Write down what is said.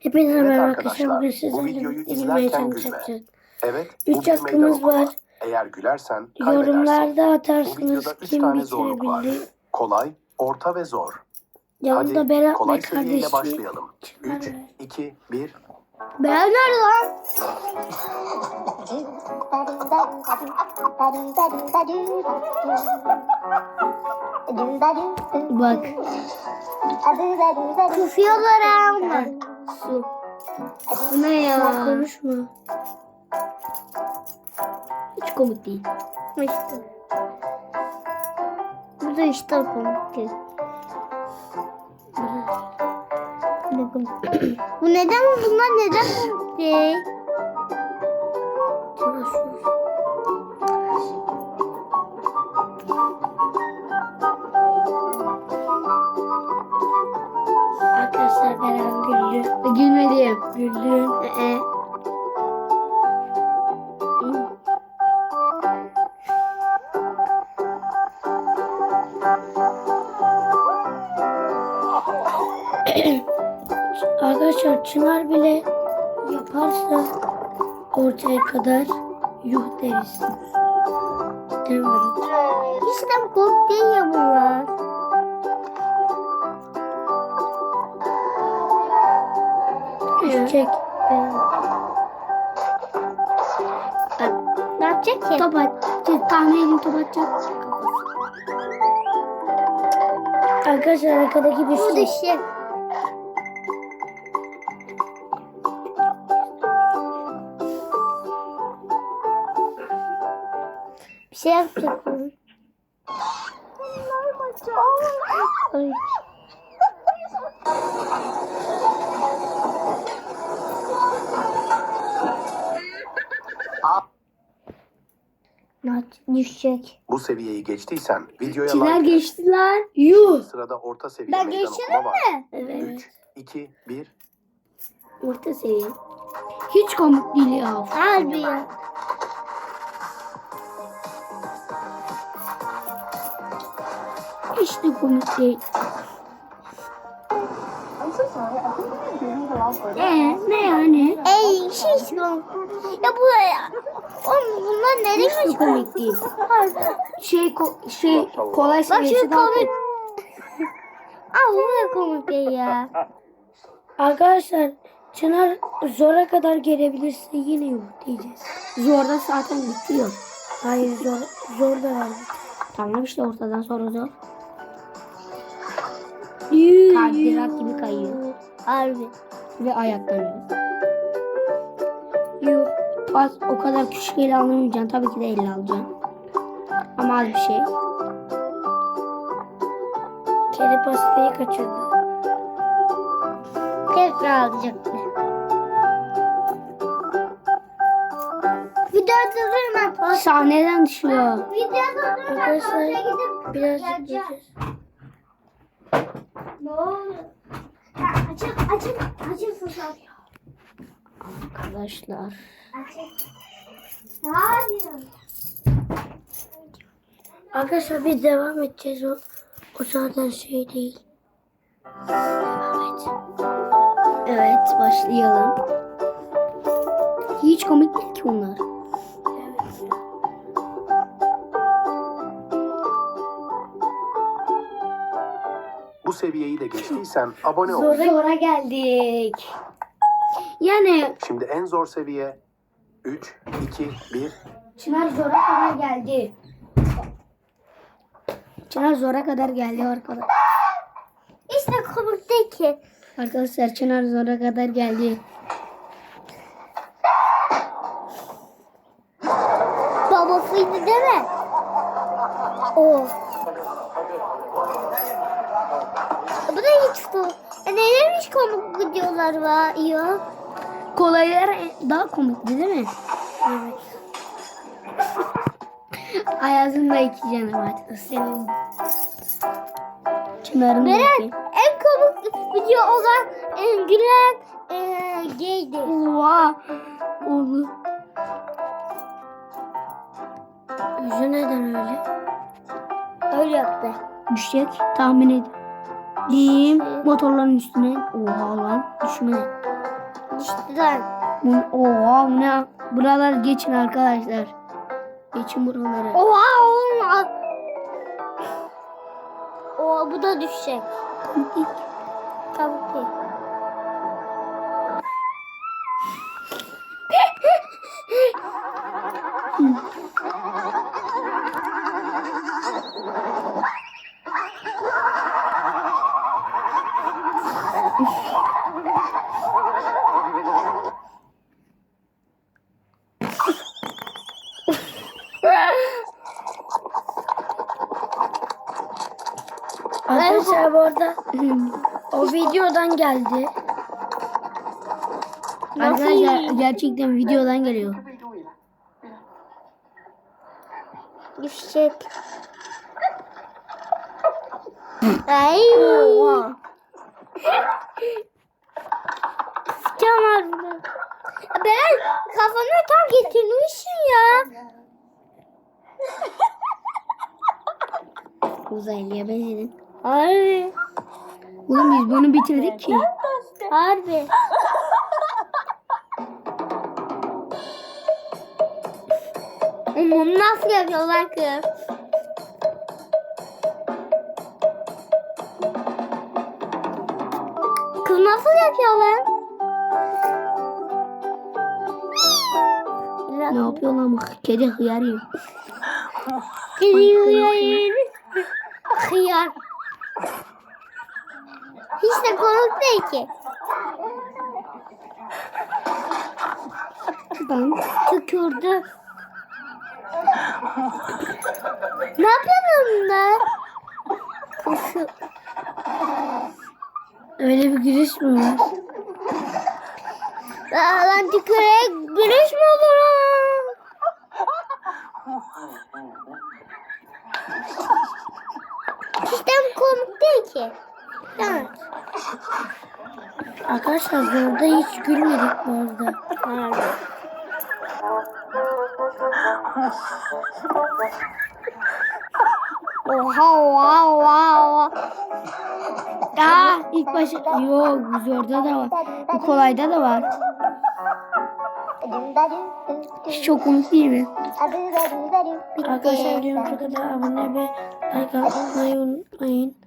Hepinize Evet merhaba arkadaşlar. Bugün bu sizlerle gülme. yapacağız. Evet, Üç okuma. var. Eğer gülersen. Yorumlarda Bu atarsınız videoda üç kim tane zorluk var. bitirebildi. Kolay, orta ve zor. Yanımda Hadi Berat kolay kardeşi. başlayalım. 3, 2, 1. Berat nerede lan? Bak. Kusuyorlar onlar. Su. Bu ne ya? Konuşma. Hiç komik değil. İşte. Bu da işte komik değil. Bu neden bunlar neden komik değil? Gülmedim. Güldüm. Ee. Arkadaşlar Çınar bile yaparsa ortaya kadar yuh deriz. Değil mi Berat? Hiç de komik ya bunlar. Düşecek. Ne yapacak ki? Top at. Tahmin edin top atacak. Arkadaşlar arkadaki Bu düştü. dışı. Bir şey yapacak? Ay. Düşecek. Bu seviyeyi geçtiysen videoya Çınar like. geçtiler. Yuh. Sırada orta seviye Ben meydan geçerim okuma var. mi? Evet. 3, 2, 1. Orta seviye. Hiç komik değil ya. Harbi ya. Hiç de komik değil. Ee, ne yani? Ey şiş bu. Ya bu ya. Oğlum bunlar neden Hiç komik değil. Şey ko- şey kolay Bak seviyesi şu daha komik. komik. Aa bu da komik değil ya. Arkadaşlar Çınar zora kadar gelebilirse yine yok diyeceğiz. Zorda zaten bitiyor. Hayır zor, zor da var. Tamam işte ortadan sonra zor. Kaydırak gibi kayıyor. Harbi. Ve ayaklanıyor. Bas o kadar küçük el alamayacaksın. Tabii ki de elle alacaksın. Ama az bir şey. Kedi pastayı kaçırdı. Tekrar alacaktı. Video durdurma. Post. Sahneden düşüyor. Video durdurma. Arkadaşlar, Posta gidip Birazcık gideceğiz. Ne oldu? Ya açın açın açın fırsat. Arkadaşlar. Arkadaşlar biz devam edeceğiz. O, o zaten şey değil. Devam et. Evet başlayalım. Hiç komik değil ki onlar. Bu seviyeyi de geçtiysen abone ol. Zora, zora geldik. Yani Şimdi en zor seviye 3, 2, 1. Çınar zora kadar geldi. Çınar zora kadar geldi arkadaşlar. İşte komik değil ki. Arkadaşlar Çınar zora kadar geldi. Babasıydı değil mi? O. Bu da hiç bu. E hiç komik videolar var ya? Kolaylar daha komikti değil mi? Evet. Ayaz'ın da iki canı var. Senin. Çınar'ın da iki. en komik video olan e, gülen e, gaydi. Oha. Oğlum. Yüzü neden öyle? Öyle yaptı. Düşecek. Tahmin edin. Diyeyim motorların üstüne. Oha lan. Düşme. Düştüler. Bu- Oha ne? Buralar geçin arkadaşlar. Geçin buraları. Oha oğlum. Oha bu da düşecek. Tavuk değil. Arkadaşlar bu arada o videodan geldi. Arkadaşlar gerçekten videodan geliyor. Düşecek. Ay. Harbiden. Ben kafana tam getirmişim ya. Uzaylıya benzedin. Harbi. Oğlum biz bunu bitirdik ki. Harbi. Bunu nasıl yapıyorlar ki? Kız nasıl yapıyorlar? Ne yapıyor lan bu? Kedi hıyar yiyor. Gidiyor Hıyar. Hiç de komik değil ki. Ben Tükürdü. ne yapıyorsun? Kuşu. öyle bir giriş mi var? Aa, Lan tükürek gülüş mü olur lan? Hiç de komik değil ki. Evet. Arkadaşlar zorda hiç gülmedik bu arada. Oha oha oha oha. Aa, ilk başta yok zorda da var. Bu kolayda da var. Çok komik değil mi? Arkadaşlar videomuza kadar abone ve like atmayı unutmayın.